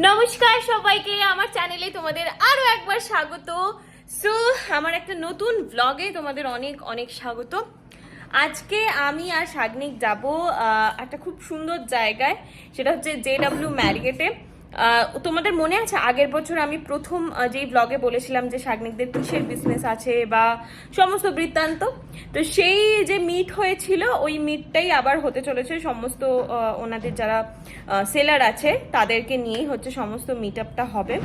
নমস্কার সবাইকে, আমার চ্যানেলে তোমাদের আরও একবার স্বাগত। সো আমার একটা নতুন ব্লগে তোমাদের অনেক অনেক স্বাগত। আজকে আমি আর শাগনিক যাব একটা খুব সুন্দর জায়গায়, সেটা হচ্ছে জে ডাব্লিউ ম্যারিগেটে তোমাদের মনে আছে আগের বছর আমি প্রথম যেই ব্লগে বলেছিলাম যে শাগনিকদের কিসের বিজনেস আছে বা সমস্ত বৃত্তান্ত? তো সেই যে মিট হয়েছিল, ওই মিটটাই আবার হতে চলেছে। সমস্ত ওনাদের যারা সেলার আছে, তাদেরকে নিয়েই হচ্ছে সমস্ত মিট আপটা হবে।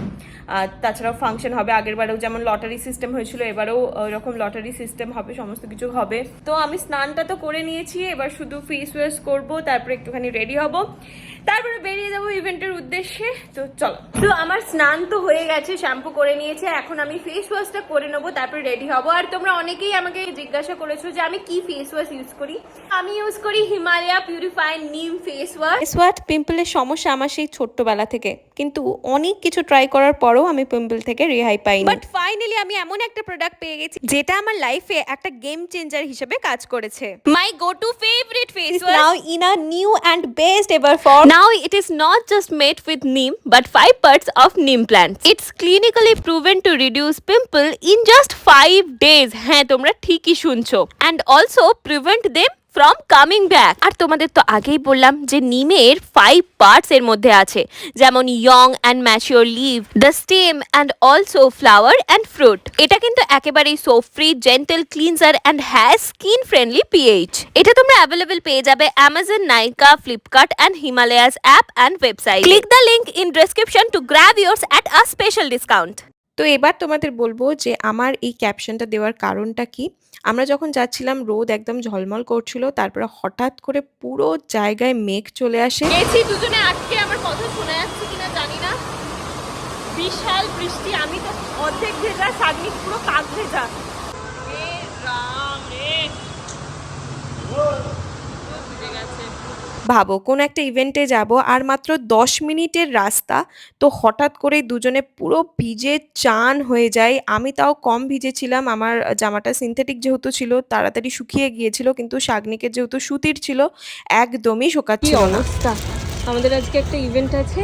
আর তাছাড়াও ফাংশন হবে। আগের বারেও যেমন লটারি সিস্টেম হয়েছিল, এবারেও ওইরকম লটারি সিস্টেম হবে, সমস্ত কিছু হবে। তো আমি স্নানটা তো করে নিয়েছি, এবার শুধু ফেস ওয়াশ করব, তারপরে একটুখানি রেডি হব। তারপরে বেরিয়ে যাব ইভেন্টের উদ্দেশ্যে। তো চলো। তো আমার স্নান তো হয়ে গেছে শ্যাম্পু করে নিয়েছে এখন আমি ফেস ওয়াশটা করে নেব তারপরে রেডি হব। আর তোমরা অনেকেই আমাকে জিজ্ঞাসা করেছ যে আমি কি ফেস ওয়াশ ইউজ করি। আমি ইউজ করি Himalaya purify neem face wash face watt পিম্পলের সমস্যা আমার সেই ছোট্টবেলা থেকে। কিন্তু অনেক কিছু ট্রাই করার পরও আমি পিম্পল থেকে রেহাই পাইনি। বাট ফাইনালি আমি এমন একটা প্রোডাক্ট পেয়ে গেছি যেটা আমার লাইফে একটা গেম চেঞ্জার হিসেবে কাজ করেছে। My go to favourite face It's in in new new best best ever form. Now it is not just made with neem but 5 parts of neem plants. It's clinically proven to reduce pimple in just 5 days. হ্যাঁ তোমরা ঠিকই শুনছো and also prevent them from coming back আর তোমাদের তো আগেই বললাম যে নিমের ফাইভ পার্টস এর মধ্যে আছে। যেমন young and mature leave the stem and also flower and fruit এটা কিন্তু একেবারেই soap free gentle cleanser and has skin friendly pH এটা তোমরা অ্যাভেলেবল পেয়ে যাবে Amazon Nykaa Flipkart and Himalaya's app and website click the link in description to grab yours at a special discount. তো এবার তোমাদের বলব যে আমার এই ক্যাপশনটা দেওয়ার কারণটা কি? আমরা যখন যাচ্ছিলাম, রোদ একদম ঝলমল করছিল, তারপরে হঠাৎ করে পুরো জায়গায় মেঘ চলে আসে। গেছি দুজনে আজকে আমার কথা শোনা যাচ্ছে কিনা জানি না। বিশাল বৃষ্টি, আমি তো অর্ধেক ভেজা সাগনিক পুরো কাক ভেজা এ রাম রে ভিজে গেছে ভাবো কোন একটা ইভেন্টে যাব আর মাত্র দশ মিনিটের রাস্তা তো হঠাৎ করে দুজনে পুরো ভিজে চান হয়ে যায়। আমি তাও কম ভিজেছিলাম আমার জামাটা সিনথেটিক যেহেতু ছিল তাড়াতাড়ি শুকিয়ে গিয়েছিল কিন্তু শাগনিকের যেহেতু সুতির ছিল একদমই শোকাচ্ছিল অবস্থা? আমাদের আজকে একটা ইভেন্ট আছে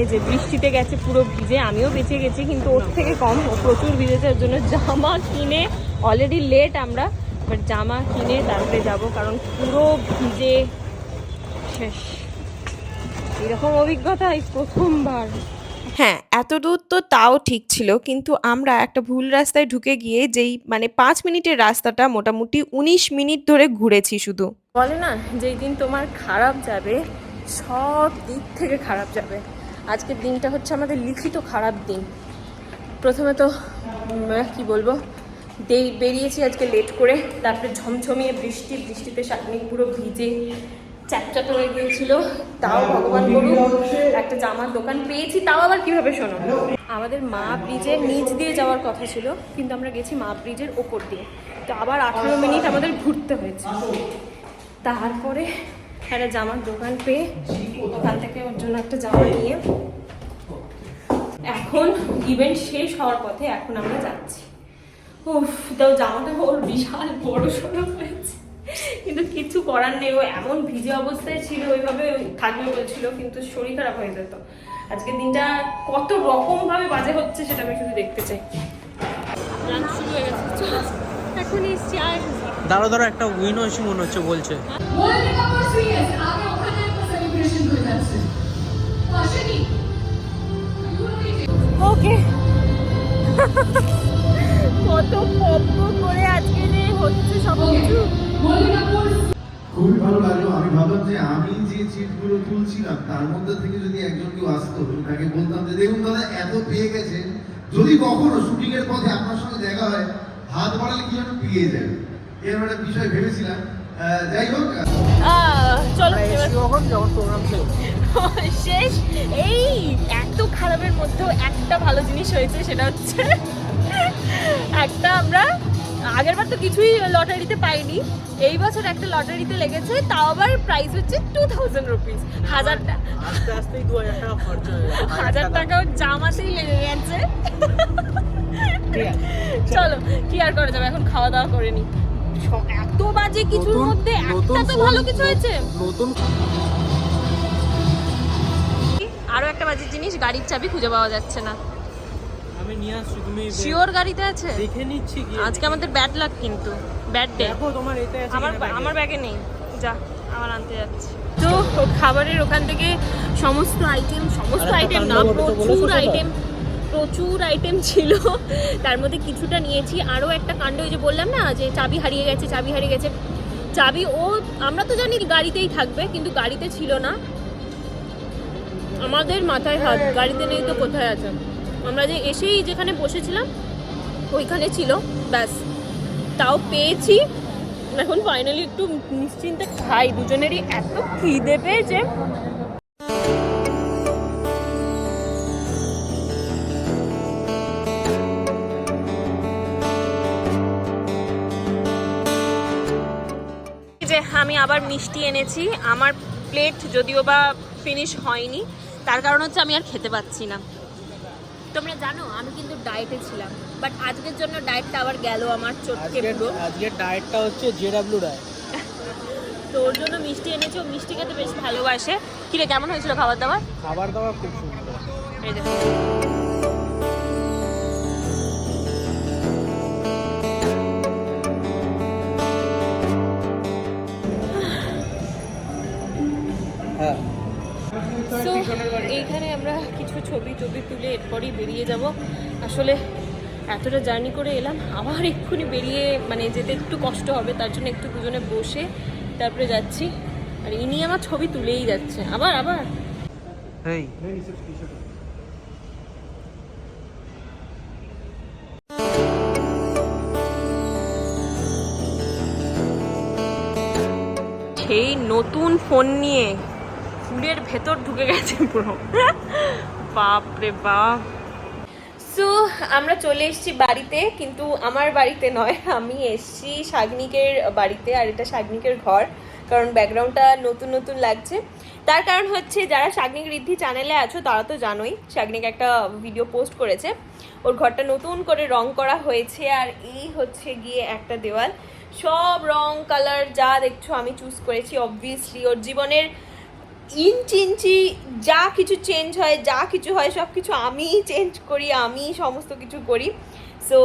এই যে বৃষ্টিতে গেছে পুরো ভিজে আমিও বেঁচে গেছি কিন্তু ওর থেকে কম প্রচুর ভিজেছে ওর জন্য জামা কিনে অলরেডি লেট আমরা বাট জামা কিনে তারপরে যাব কারণ পুরো ভিজে শেষ। এরকম অভিজ্ঞতা এই প্রথমবার। হ্যাঁ এত দূর তো তাও ঠিক ছিল কিন্তু আমরা একটা ভুল রাস্তায় ঢুকে গিয়ে যেই মানে পাঁচ মিনিটের রাস্তাটা মোটামুটি উনিশ মিনিট ধরে ঘুরেছি শুধু। বলে না যেই দিন তোমার খারাপ যাবে সব দিক থেকে খারাপ যাবে। আজকের দিনটা হচ্ছে আমাদের লিখিত খারাপ দিন। প্রথমে তো কি বলব দেরি বেরিয়েছি আজকে লেট করে তারপরে ঝমঝমিয়ে বৃষ্টি বৃষ্টিতে সামনে পুরো ভিজে। চ্যাপচ্যাপ হয়ে গিয়েছিল তাও ভগবান করুন একটা জামার দোকান পেয়েছি তাও আবার কীভাবে শোনো? আমাদের মা ব্রিজের নিচ দিয়ে যাওয়ার কথা ছিল কিন্তু আমরা গেছি মা ব্রিজের ওপর দিয়ে। তো আবার আঠারো মিনিট আমাদের ঘুরতে হয়েছে। তারপরে একটা জামার দোকান পেয়ে ওখান থেকে ওর জন্য একটা জামা নিয়ে এখন ইভেন্ট শেষ হওয়ার পথে এখন আমরা যাচ্ছি। উফ তাও জামাটা ওর বিশাল বড় সড়ো হয়েছে। কিন্তু কিছু করার নেই। ও এমন ভিজে অবস্থায় ছিল ওইভাবে থাকবে বলছিল কিন্তু শরীর খারাপ হয়ে যেত। আজকে দিনটা কত রকম ভাবে বাজে হচ্ছে সেটা আমি শুধু দেখতে চাই। রান শুরু হয়ে গেছে এখন এসছি আর দাঁড়ো দাঁড়ো একটা উইন হয়েছে মনে হচ্ছে বলছে। ওকে কত পপ্প করে আজকে যে হচ্ছে সব কিছু খুবই ভালো লাগল। আমি ভাবলাম যে আমি যে চিটগুলো তুলছিলাম তার মধ্যে থেকে যদি একজন কেউ আসতো তাকে বলতাম যে দেখুন দাদা এত পেয়ে গেছে। যদি কখনো শুটিং এর পথে আপনার সঙ্গে দেখা হয় হাত বাড়ালে কি যেন পেয়ে যায়? এরকম একটা বিষয় ভেবেছিলাম। যাই হোক। আহ, চলো এবার যখন যখন শেষ শেষ। এই এত খারাপের মধ্যেও একটা ভালো জিনিস হয়েছে সেটা হচ্ছে একটা আমরা আগের বার তো কিছুই লটারিতে পাইনি। এই বছর একটা লটারিতে লেগেছে তাও আবার প্রাইস হচ্ছে টু থাউজেন্ড রুপিস হাজার টা- আস্তে আস্তেই দু হাজার টাকা খরচ হয়ে যাবে। হাজার টাকাও জামাতেই লেগে গেছে। চলো কি আর করা যাবে? এখন খাওয়া দাওয়া করে নি। এত বাজে কিছুর মধ্যে একটা তো ভালো কিছু হয়েছে। নতুন আরও একটা বাজে জিনিস গাড়ির চাবি খুঁজে পাওয়া যাচ্ছে না। আমি নিয়ে আসছি তুমি শিওর গাড়িতে আছে? দেখে নিচ্ছি কি আজকে আমাদের ব্যাড লাক কিন্তু। ব্যাড ডে দেখো তোমার এতে আছে আমার। আমার ব্যাগে নেই। যা আমার আনতে যাচ্ছি। তো খাবারের ওখান থেকে সমস্ত আইটেম সমস্ত আইটেম না প্রচুর আইটেম প্রচুর আইটেম ছিল। তার মধ্যে কিছুটা নিয়েছি। আরও একটা কাণ্ড ওই যে বললাম না যে চাবি হারিয়ে গেছে চাবি হারিয়ে গেছে। চাবি ও আমরা তো জানি গাড়িতেই থাকবে কিন্তু গাড়িতে ছিল না। আমাদের মাথায় হাত গাড়িতে নেই তো কোথায় আছে? আমরা যে এসেই যেখানে বসেছিলাম, ওইখানে ছিল, ব্যাস। তাও পেয়েছি। এখন ফাইনালি একটু নিশ্চিন্তে খাই। দুজনেরই এত খিদে পেয়েছে। যে আমি আবার মিষ্টি এনেছি। আমার প্লেট যদিও বা ফিনিশ হয়নি, তার কারণ হচ্ছে আমি আর খেতে পাচ্ছি না। তোমরা জানো আমি কিন্তু ডায়েটে ছিলাম বাট আজকের জন্য ডায়েটটা আবার গেল আমার চোখে পুরো। আজকে ডায়েটটা হচ্ছে জেডাব্লিউ ডায়েট তো ওর জন্য মিষ্টি এনেছো ও মিষ্টি খেতে বেশ ভালোবাসে। কিরে কেমন হয়েছিল খাবার দাবার? খাবার দাবার খুব সুন্দর। কিছু ছবি টবি তুলে এরপরই বেরিয়ে যাব। আসলে এতটা জার্নি করে এলাম আবার এক্ষুনি বেরিয়ে মানে যেতে একটু কষ্ট হবে তার জন্য একটু দুজনে বসে তারপরে যাচ্ছি। আর ইনি আমার ছবি তুলেই যাচ্ছে। আবার আবার। এই সেই নতুন ফোন নিয়ে ফুলের ভেতর ঢুকে গেছে পুরো। বাপ রে বাপ। সো, আমরা চলে এসেছি বাড়িতে, কিন্তু আমার বাড়িতে নয়, আমি এসেছি শাগনিকের বাড়িতে, আর এটা শাগনিকের ঘর, কারণ ব্যাকগ্রাউন্ডটা নতুন নতুন লাগছে। তার কারণ হচ্ছে, যারা শাগনিক ঋদ্ধি চ্যানেলে আছো, তারা তো জানোই, শাগনিক একটা ভিডিও পোস্ট করেছে। ওর ঘরটা নতুন করে রং করা হয়েছে, আর এই হচ্ছে গিয়ে একটা দেওয়াল। সব রং, কালার যা দেখছ, আমি চুজ করেছি অবভিয়াসলি ওর জীবনের ইঞ্চি ইঞ্চি যা কিছু চেঞ্জ হয়, যা কিছু হয়, সব কিছু আমিই চেঞ্জ করি আমি সমস্ত কিছু করি। সো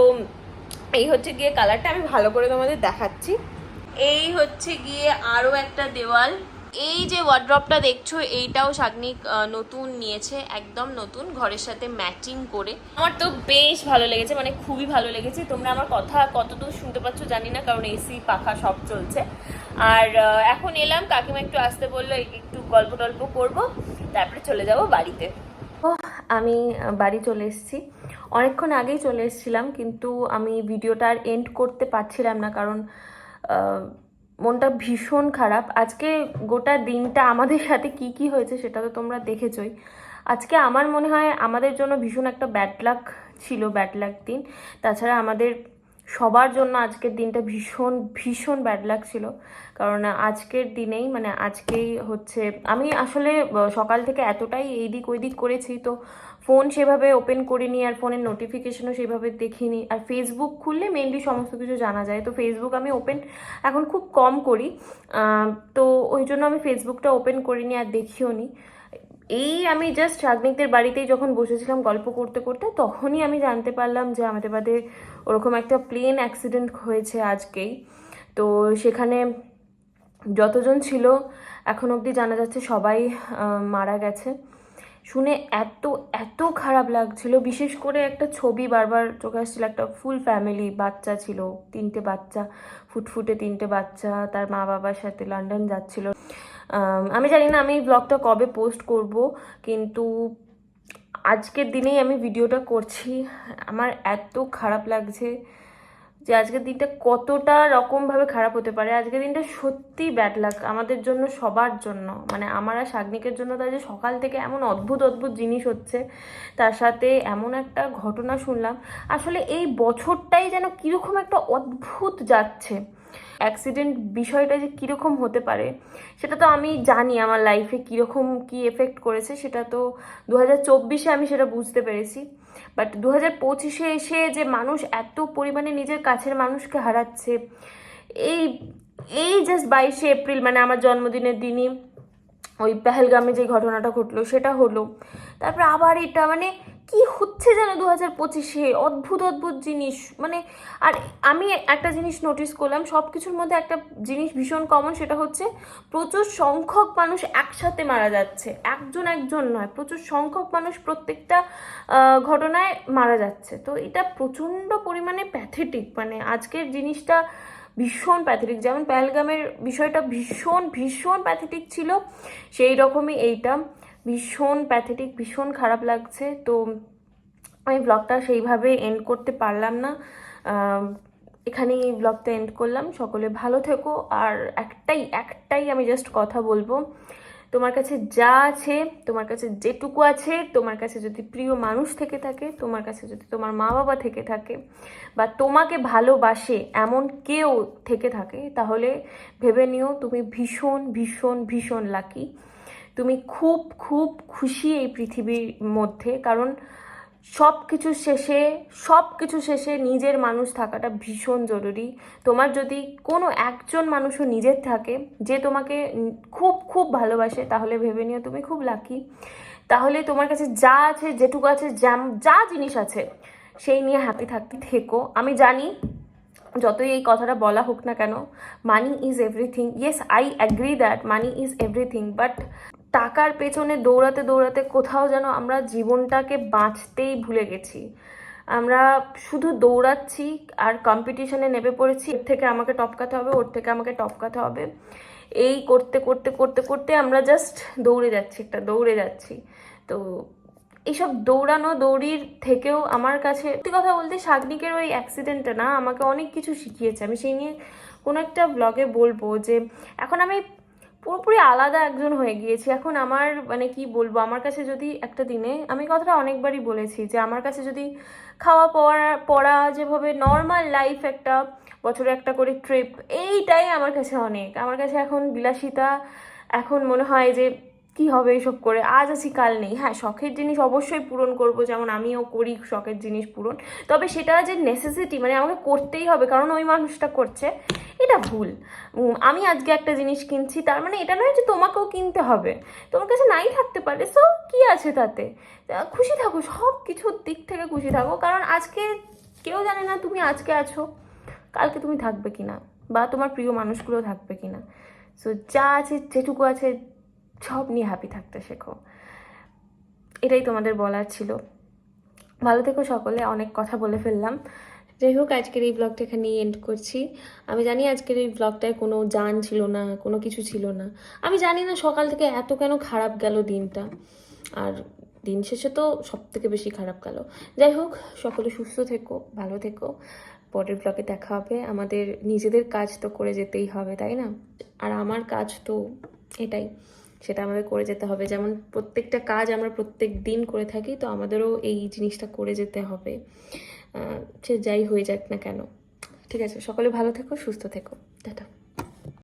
এই হচ্ছে গিয়ে কালারটা আমি ভালো করে তোমাদের দেখাচ্ছি। এই হচ্ছে গিয়ে আরও একটা দেওয়াল। এই যে ওয়ার্ড্রপটা দেখছ, এইটাও শাগনিক নতুন নিয়েছে, একদম নতুন, ঘরের সাথে ম্যাচিং করে। আমার তো বেশ ভালো লেগেছে মানে খুবই ভালো লেগেছে। তোমরা আমার কথা কতদূর শুনতে পাচ্ছ জানি না, কারণ এসি, পাখা সব চলছে। আর এখন এলাম, কাকিমা একটু আসতে বলল একটু গল্প টল্প করব, তারপরে চলে যাব বাড়িতে। ও আমি বাড়ি চলে এসেছি। অনেকক্ষণ আগেই চলে এসেছিলাম, কিন্তু আমি ভিডিওটা আর এন্ড করতে পারছিলাম না, কারণ মনটা ভীষণ খারাপ। আজকে গোটা দিনটা আমাদের সাথে কি কি হয়েছে সেটা তো তোমরা দেখেছোই। আজকে আমার মনে হয় আমাদের জন্য ভীষণ একটা ব্যাড লাক ছিল ব্যাড লাক দিন। তাছাড়া আমাদের সবার জন্য আজকের দিনটা ভীষণ ভীষণ ব্যাড লাক ছিল। কারণ আজকের দিনেই মানে আজকেই হচ্ছে, আমি আসলে সকাল থেকে এতটাই এই দিক ওই দিক করেছি তো ফোন সেভাবে ওপেন করিনি আর ফোনের নোটিফিকেশনও সেভাবে দেখিনি। আর ফেসবুক খুললে মেনলি সমস্ত কিছু জানা যায়। তো ফেসবুক আমি ওপেন এখন খুব কম করি। তো ওই জন্য আমি ফেসবুকটা ওপেন করিনি আর দেখিও নি। এই আমি জাস্ট রাজনীতির বাড়িতেই যখন বসেছিলাম গল্প করতে করতে, তখনই আমি জানতে পারলাম যে আমাদের বাদে ওরকম একটা প্লেন অ্যাক্সিডেন্ট হয়েছে আজকেই। তো সেখানে যতজন ছিল, এখন অবধি জানা যাচ্ছে সবাই মারা গেছে। শুনে এত এত খারাপ লাগছিল। বিশেষ করে একটা ছবি বারবার চোখে আসছিল, একটা ফুল ফ্যামিলি বাচ্চা ছিল, তিনটে বাচ্চা, ফুটফুটে তিনটে বাচ্চা, তার মা বাবার সাথে লন্ডন যাচ্ছিল। আমি জানি না আমি এই ব্লগটা কবে পোস্ট করব, কিন্তু আজকের দিনেই আমি ভিডিওটা করছি। আমার এত খারাপ লাগছে। যে আজকের দিনটা কতটা রকমভাবে খারাপ হতে পারে। আজকের দিনটা সত্যি ব্যাড লাক আমাদের জন্য, সবার জন্য। মানে আমার আর শাগনিকের জন্য তাই যে সকাল থেকে এমন অদ্ভুত অদ্ভুত জিনিস হচ্ছে। তার সাথে এমন একটা ঘটনা শুনলাম। আসলে এই বছরটাই যেন কীরকম একটা অদ্ভুত যাচ্ছে। অ্যাক্সিডেন্ট বিষয়টা যে কীরকম হতে পারে, সেটা তো আমি জানি আমার লাইফে কীরকম কী এফেক্ট করেছে, সেটা তো দু হাজার চব্বিশে আমি সেটা বুঝতে পেরেছি। বাট দু হাজার পঁচিশে এসে যে মানুষ এত পরিমাণে নিজের কাছের মানুষকে হারাচ্ছে, এই এই জাস্ট বাইশে এপ্রিল মানে আমার জন্মদিনের দিনই ওই পেহেলগামে যে ঘটনাটা ঘটলো, সেটা হলো। তারপরে আবার এটা মানে কি হচ্ছে যেন দু হাজার পঁচিশে? অদ্ভুত অদ্ভুত জিনিস। মানে আর আমি একটা জিনিস নোটিস করলাম সব কিছুর মধ্যে একটা জিনিস ভীষণ কমন সেটা হচ্ছে প্রচুর সংখ্যক মানুষ একসাথে মারা যাচ্ছে। একজন একজন নয়, প্রচুর সংখ্যক মানুষ প্রত্যেকটা ঘটনায় মারা যাচ্ছে। তো এটা প্রচণ্ড পরিমাণে প্যাথেটিক মানে আজকের জিনিসটা ভীষণ প্যাথেটিক যেমন প্যালগামের বিষয়টা ভীষণ ভীষণ প্যাথেটিক ছিল, সেই রকমই এইটা। ভীষণ প্যাথেটিক ভীষণ খারাপ লাগছে। তো আমি ব্লগটা সেইভাবে এন্ড করতে পারলাম না। এখানেই ব্লগটা এন্ড করলাম। সকলে ভালো থেকো। আর একটাই একটাই আমি জাস্ট কথা বলব। তোমার কাছে যা আছে, তোমার কাছে যেটুকু আছে, তোমার কাছে যদি প্রিয় মানুষ থেকে থাকে, তোমার কাছে যদি তোমার মা বাবা থেকে থাকে বা তোমাকে ভালোবাসে এমন কেউ থেকে থাকে, তাহলে ভেবে নিও তুমি ভীষণ ভীষণ ভীষণ লাকি তুমি খুব খুব খুশি এই পৃথিবীর মধ্যে, কারণ সব কিছু শেষে সব কিছু শেষে নিজের মানুষ থাকাটা ভীষণ জরুরি। তোমার যদি কোনো একজন মানুষও নিজের থাকে, যে তোমাকে খুব খুব ভালোবাসে, তাহলে ভেবে নিও তুমি খুব লাকি তাহলে তোমার কাছে যা আছে, যেটুকু আছে যা- যা জিনিস আছে, সেই নিয়ে হ্যাপি থাকতে থেকো। আমি জানি, যতই এই কথাটা বলা হোক না কেন money is everything yes I agree that money is everything but টাকার পেছনে দৌড়াতে দৌড়াতে কোথাও যেন আমরা জীবনটাকে বাঁচতেই ভুলে গেছি। আমরা শুধু দৌড়াচ্ছি আর কম্পিটিশনে নেমে পড়েছি। এর থেকে আমাকে টপকাতে হবে, ওর থেকে আমাকে টপকাতে হবে। এই করতে করতে করতে করতে আমরা জাস্ট দৌড়ে যাচ্ছি, একটা দৌড়ে যাচ্ছি। তো এইসব দৌড়ানো দৌড়ির থেকেও আমার কাছে সত্যি কথা বলতে শাগনিকের ওই অ্যাক্সিডেন্টটা না আমাকে অনেক কিছু শিখিয়েছে। আমি সেই নিয়ে কোনো একটা ব্লগে বলব যে, এখন আমি পুরোপুরি আলাদা একজন হয়ে গিয়েছি। এখন আমার মানে কি বলব, আমার কাছে যদি একটা দিনে, আমি কথাটা অনেকবারই বলেছি যে, আমার কাছে যদি খাওয়া পড়া পড়া যেভাবে নর্মাল লাইফ একটা, বছরে একটা করে ট্রিপ এইটাই আমার কাছে অনেক। আমার কাছে এখন বিলাসিতা, এখন মনে হয় যে কি হবে এসব করে? আজ আছি, কাল নেই। হ্যাঁ শখের জিনিস অবশ্যই পূরণ করব, যেমন আমিও করি শখের জিনিস পূরণ। তবে সেটা যে নেসেসিটি মানে আমাকে করতেই হবে, কারণ ওই মানুষটা করছে, এটা ভুল। আমি আজকে একটা জিনিস কিনছি, তার মানে এটা নয় যে তোমাকেও কিনতে হবে। তোমার কাছে নাই থাকতে পারে সো কি আছে তাতে? খুশি থাকো, সব কিছুর দিক থেকে খুশি থাকো, কারণ আজকে কেউ জানে না তুমি আজকে আছো, কালকে তুমি থাকবে কি না বা তোমার প্রিয় মানুষগুলো থাকবে কি না সো যা আছে যেটুকু আছে সব নিয়ে হ্যাপি থাকতে শেখো। এটাই তোমাদের বলার ছিল। ভালো থেকো সকলে, অনেক কথা বলে ফেললাম। যাই হোক, আজকের এই ব্লগটা এখানেই এন্ড করছি। আমি জানি আজকের এই ব্লগটায় কোনো যান ছিল না, কোনো কিছু ছিল না। আমি জানি না সকাল থেকে এত কেন খারাপ গেল দিনটা। আর দিন শেষে তো সব থেকে বেশি খারাপ গেল। যাই হোক, সকলে সুস্থ থেকো, ভালো থেকো। পরের ব্লগে দেখা হবে। আমাদের নিজেদের কাজ তো করে যেতেই হবে, তাই না? আর আমার কাজ তো এটাই। সেটা আমাদের করে যেতে হবে। যেমন প্রত্যেকটা কাজ আমরা প্রত্যেক দিন করে থাকি, তো আমাদেরও এই জিনিসটা করে যেতে হবে। সে যাই হয়ে যাক না কেন। ঠিক আছে, সকলে ভালো থেকো, সুস্থ থেকো। টাটা।